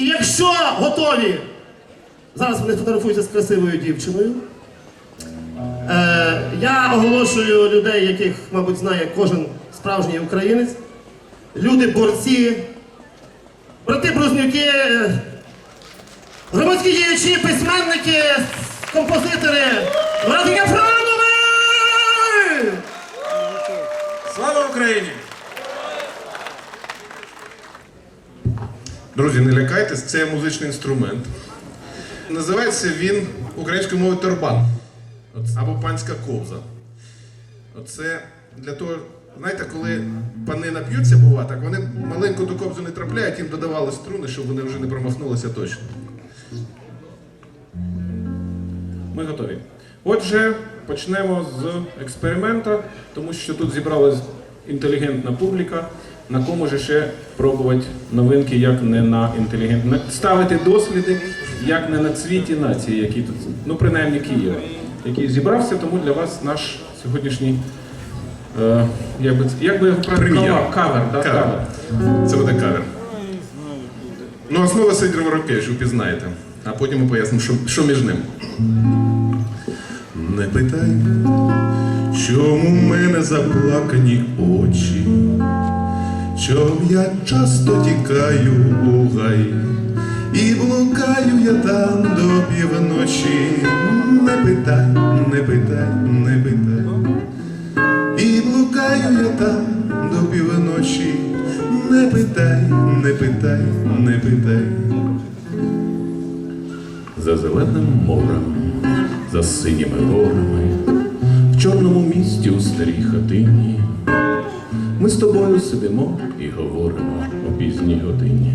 І якщо готові, зараз вони фотографуються з красивою дівчиною. Е, я оголошую людей, яких, мабуть, знає кожен справжній українець. Люди, борці, брати близнюки, е, громадські діячі, письменники, композитори, брати Кафранови! Слава Україні! Друзі, не лякайтесь, це музичний інструмент. Називається він українською мовою торбан або панська ковза. Оце для того, знаєте, коли пани нап'ються, бува, так вони маленьку ту ковзу не трапляють, їм додавали струни, щоб вони вже не промахнулися точно. Ми готові. Отже, почнемо з експеримента, тому що тут зібралась інтелігентна публіка. На кому же ще пробувати новинки, як не на інтелігентне ставити досліди, як не на цвіті нації, які тут, ну принаймні Києва, який зібрався, тому для вас наш сьогоднішній, е, як би, як би кавер, кавер, да, Кавер. Це буде кавер. Ну, основа Сидір Воробкевич, ви пізнаєте. А потім ми пояснимо, що, що між ним. Не питай, чому в мене заплакані очі, я часто тікаю у гай, і блукаю я там до півночі. Не питай, не питай, не питай. І блукаю я там до півночі. Не питай, не питай, не питай. За зеленим морем, за синіми горами, в чорному місті у старій хатині. Ми з тобою сидимо і говоримо о пізній годині.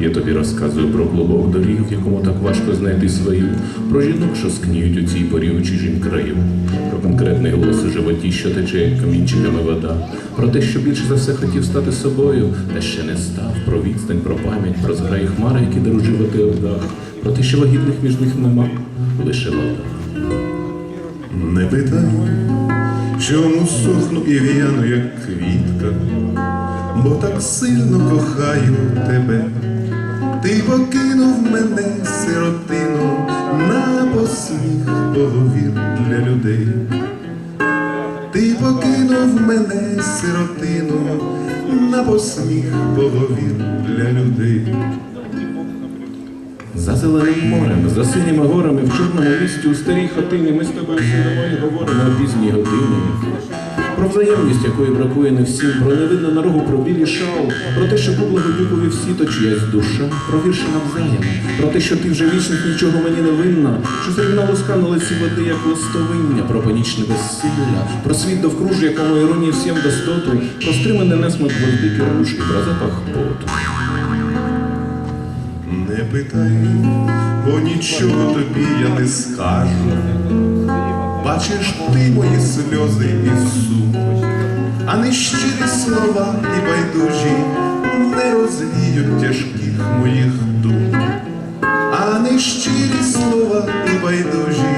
Я тобі розказую про клубок доріг, в якому так важко знайти свою, про жінок, що скніють у цій порі у чужім краю, про конкретний голос у животі, що тече як камінчиками вода, про те, що більше за все хотів стати собою, та ще не став, про відстань, про пам'ять, про зграї хмари, які дорожувати оддах, про те, що вагітних між них нема, лише вода. Не питай, чому сохну і в'яну, як квітка, бо так сильно кохаю тебе. Ти покинув мене, сиротину, на посміх поговір для людей. Ти покинув мене, сиротину, на посміх поговір для людей. За зеленим морем, за синіми горами, в чорному місті, у старій хатині ми з тобою сидимо і говоримо о пізній годині. Про взаємність, якої бракує не всім, про невидну нарогу, про білі шал, про те, що бублого вікові всі то чиясь душа, про вірші навзаєм, про те, що ти вже вічних нічого мені не винна, що зрівна луска на лиці води, як листовиння, про панічне безсилля, про світ довкруж, якому іронії всім достоту, про стримане несмак гвоздики руш і про запах поту. Не питай, бо нічого тобі я не скажу. Бачиш ти мої сльози і сум, а нещирі слова і байдужі не розвіють тяжких моїх дум, а нещирі слова і байдужі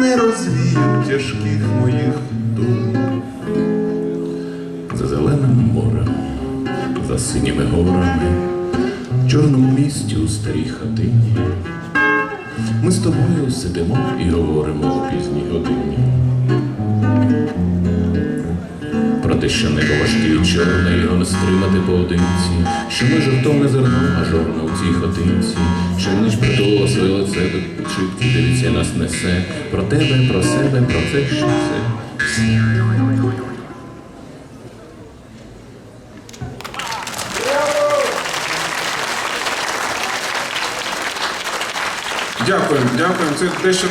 не розвіють тяжких моїх дум. За зеленим морем, за синіми горами, чорному місті у старій хатині. Ми з тобою сидимо і говоримо у пізній годині. Про те, що небо важке і чорне, його не стримати поодинці, що ми жовтовне зерно, а жорно у цій хатинці, що ніч притулила своє лице до підшипки, дивіться нас несе, про тебе, про себе, про те, що це. Дякуємо, дякуємо. Це дещо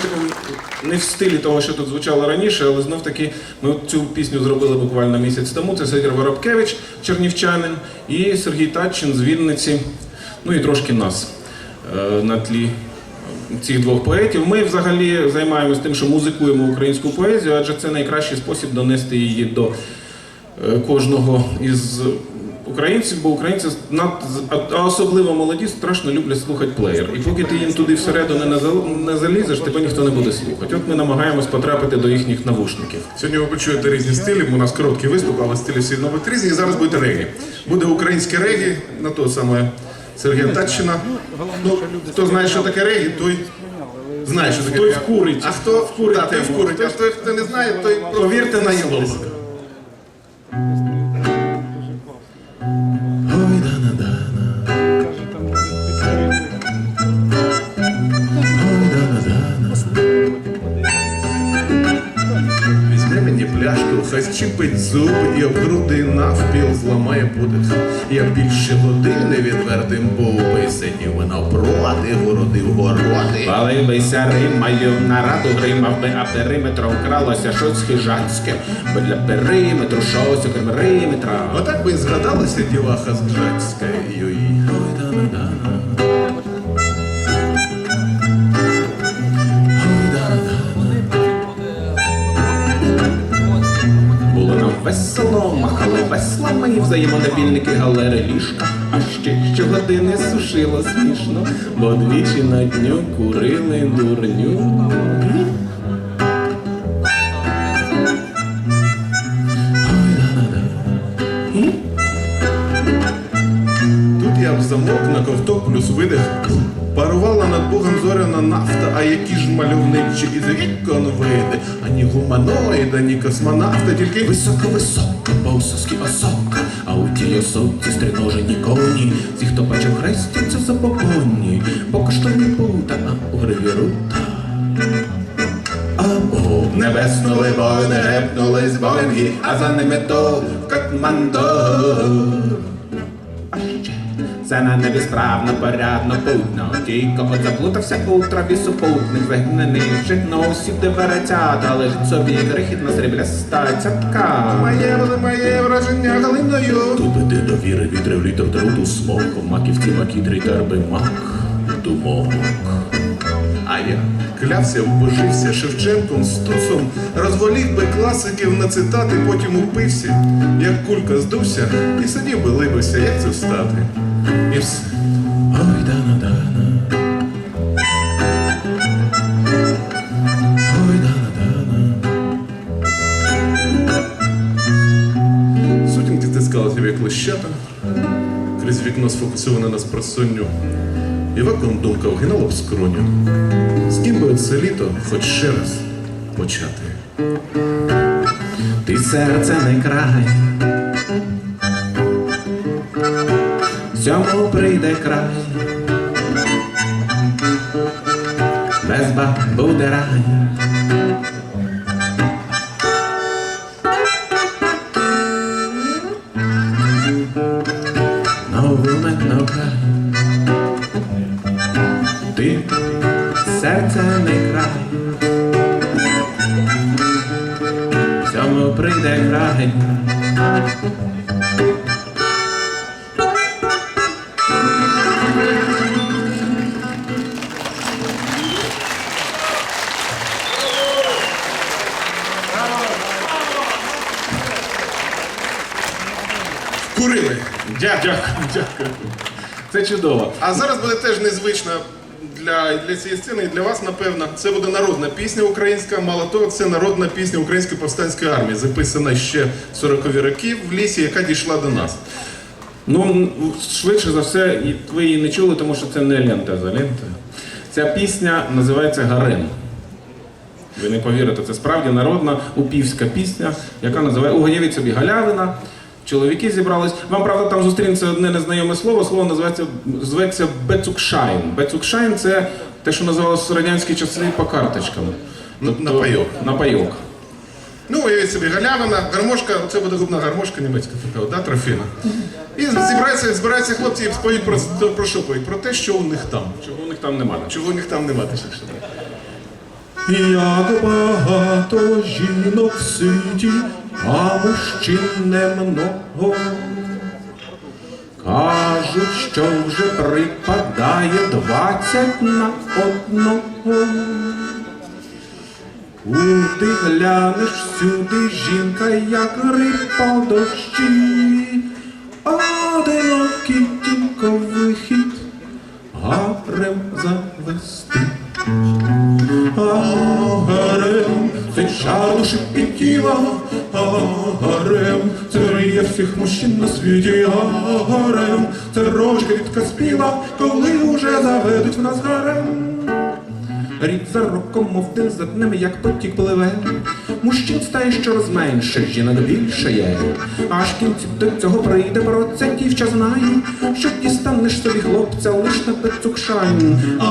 не в стилі того, що тут звучало раніше, але знов таки ми цю пісню зробили буквально місяць тому. Це Сергій Воробкевич, чернівчанин, і Сергій Татчин з Вінниці, ну і трошки нас е, на тлі цих двох поетів. Ми взагалі займаємось тим, що музикуємо українську поезію, адже це найкращий спосіб донести її до е, кожного із українців, бо українці а- особливо молоді страшно люблять слухати плеєр. І поки ти їм туди всередину не зал- не залізеш, тебе ніхто не буде слухати. От ми намагаємось потрапити до їхніх навушників. Сьогодні ви почуєте різні стилі. У нас короткий виступ, але стилі всі нових різні. І зараз буде регі. Буде українське регі, на то саме Сергія Татчина. Ну, хто знає, що таке регі, той знає, що таке Той вкурить. А хто Вкурить да, той вкурить, а той, хто не знає, той Повірте на слово. Хай зчіпить зуби і об груди навпіл зламає подих. Я більше години відвертим буби сидів би навпроти, городив городи. Паливися римаю, на раду гримав би, а периметром кралося щось хижацьке. Бо для периметру щось окрім периметра. Отак би і згадалася діваха з Гжацька. Йой. Ой, дана-дана. Весело, махали веслами і взаємодобільники галери ліжка. А ще щогодини сушило смішно, бо двічі на дню курили дурню. Тут я б замок на ковток плюс видих. Парувала над Богом зоряна нафта, а які ж мальовничі із вікон види. Ані гуманоїда, ні космонавта, тільки Високо-високо, бовсовські осока, а у тій осоці стриножені коні. Ті, хто бачив хрестяться за попоні, покоштовні пута, а у гриві рута. Або небесно либони гепнулись боїнги, а за ними то в Катмандо. А ще це на небі справно, порядно, путно. Тільки от заплутався у траві супутник, вигнаний житно усюди веретята, лежить собі крихітна срібляста цятка. Моє, моє враження галиною. тут би ти довіри вітрив літр труту смоком, маківці макітрий терби мак, думок. А я клявся, вбожився Шевченком, стусом, розволів би класиків на цитати, потім упився, як кулька здувся, і сидів би либився, як це встати. І все. Ой, дана-дана. Ой, дана-дана. Сутінки стискалися як лищата, крізь вікно сфокусоване на спросонню, і вакуум думка вгинала в скроню. З ким би це літо хоч ще раз почати? Ти серце не край. Всьому прийде край. Без баб буде рай. No woman, no cry. Ти серце не край. Всьому прийде край. Дякую, дякую. Це чудово. А зараз буде теж незвично для, для цієї сцени і для вас, напевно. Це буде народна пісня українська. Мало того, це народна пісня Української повстанської армії, записана ще в 40-ві роки в лісі, яка дійшла до нас. Ну, швидше за все, ви її не чули, тому що це не лента за лента. Ця пісня називається Гарем. Ви не повірите, це справді народна упівська пісня, яка називає Уявіть собі галявина. Чоловіки зібрались. Вам, правда, там зустрінеться одне незнайоме слово. Слово називається зветься Бецукшайн. Бецукшайн це те, що називалось в радянські часи по карточкам. Ну, на пайок. На пайок. Ну, уявіть собі, галявина, гармошка, це буде губна гармошка німецька така, да, трофіна. І збираються, збираються хлопці і про, про що повідь? Про те, що у них там. Чого у них там немає. Чого у них там нема точніше. Як багато жінок в а мужчин немного. Кажуть, що вже припадає двадцять на одного. Куди глянеш всюди жінка, як гриб по дощі. Тіла, а гарем, це є всіх мужчин на світі, а гарем, це рожка від Каспіла, коли уже заведуть в нас гарем. Рік за роком, мов день за днем, як потік пливе. Мужчин стає щораз менше, жінок більше є. Аж кінці до цього прийде це дівча знає, що дістанеш собі хлопця лиш на пецукшайн. А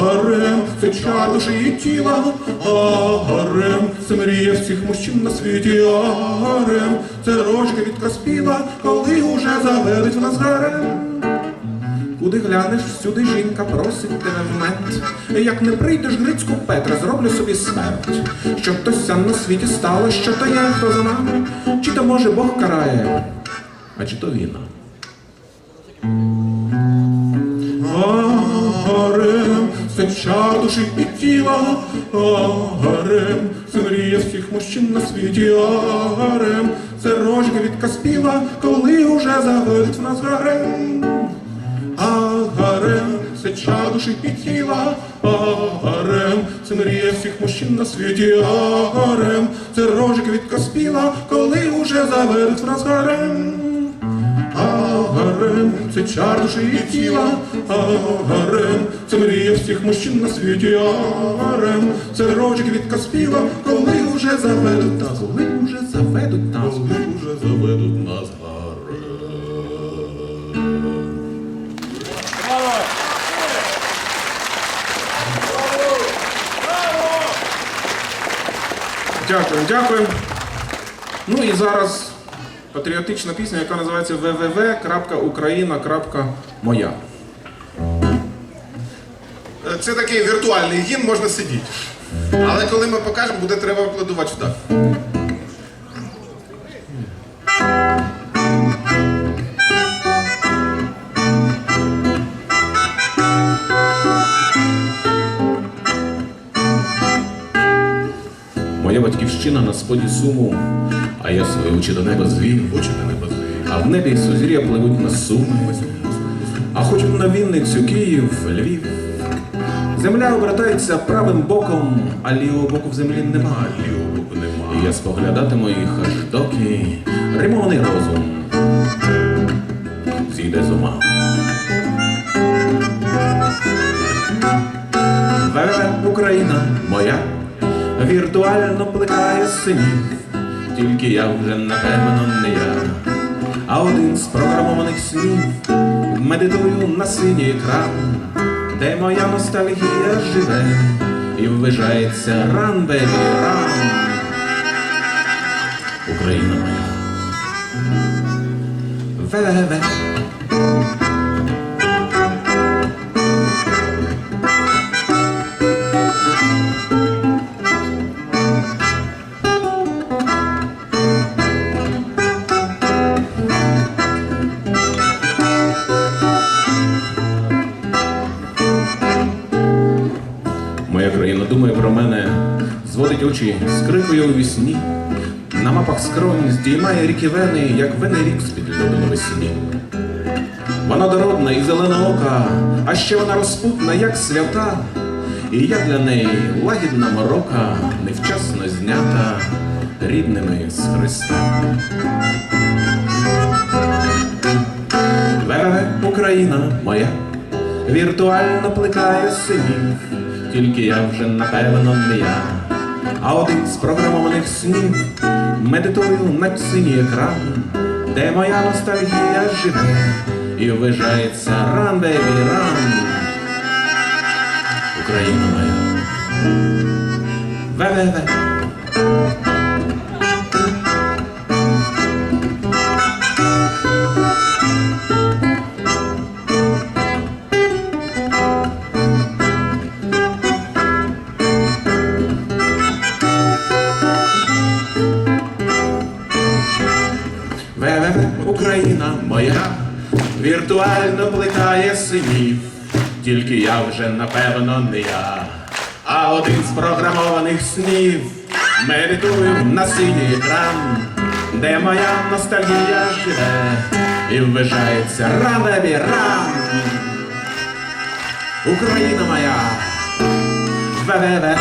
гарем, це чар душі і тіла, а гарем, це мрія всіх мужчин на світі, а гарем, це рожки від Каспіла, коли уже заведуть в нас гарем. Куди глянеш, всюди жінка просить тебе в мед. Як не прийдеш Грицьку Петра, зроблю собі смерть. Щоб то ся на світі стало, що то я, хто за нами, чи то може Бог карає, а чи то війна. Гарем, це чар душі і тіла, гарем, це мрія всіх мужчин на світі, гарем, це рожки від Каспіла, коли уже заведуть в нас гарем. Гарем, це душі і тіла, а гарем, це мрія всіх мужчин на світі, а гарем, це рожики від Каспіла, коли уже заведуть в нас гарем. А гарем, це чар душі і тіла, а гарем, це мрія всіх мужчин на світі, а гарем, це рожики від Каспіла, коли уже заведуть нас, коли уже заведуть нас, коли уже заведуть нас Дякую, дякую. Ну і зараз патріотична пісня, яка називається www.ukraina.moya. Це такий віртуальний гімн, можна сидіти. Але коли ми покажемо, буде треба аплодувати вдах. Батьківщина на споді суму, а я свої очі до неба звів, очі до неба звів. А в небі сузір'я пливуть на суми. А хоч на Вінницю, Київ, Львів. Земля обертається правим боком, а лівого боку в землі нема, лівого нема. І я споглядатиму їх аж доки римований розум зійде з ума. Україна моя віртуально плекає синів, тільки я вже напевно не я, а один з програмованих снів медитую на синій екран, де моя ностальгія живе і ввижається ран бебі ран. Україна моя. ВВ. Моя думає про мене, зводить очі з крикою у вісні. На мапах скронь здіймає ріки вени, як вени рік з-під льоду навесні. Вона дородна і зеленоока, а ще вона розпутна, як свята. І я для неї лагідна морока, невчасно знята рідними з Христа. Веве, Україна моя, віртуально плекає синів, тільки я вже напевно не я, а один з програмованих снів медитую на синій екран, де моя ностальгія живе і ввижається ран ран. Україна моя. Ве-ве-ве, немає синів, тільки я вже напевно не я, а один з програмованих снів медитує на синій екран, де моя ностальгія живе і ввижається ранами ран. Україна моя ве-ве-ве.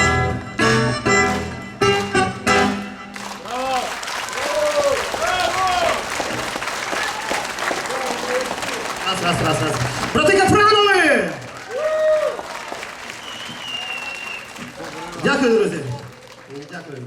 раз, раз, раз. Брати Капранови! Дякую, друзі. Дякую.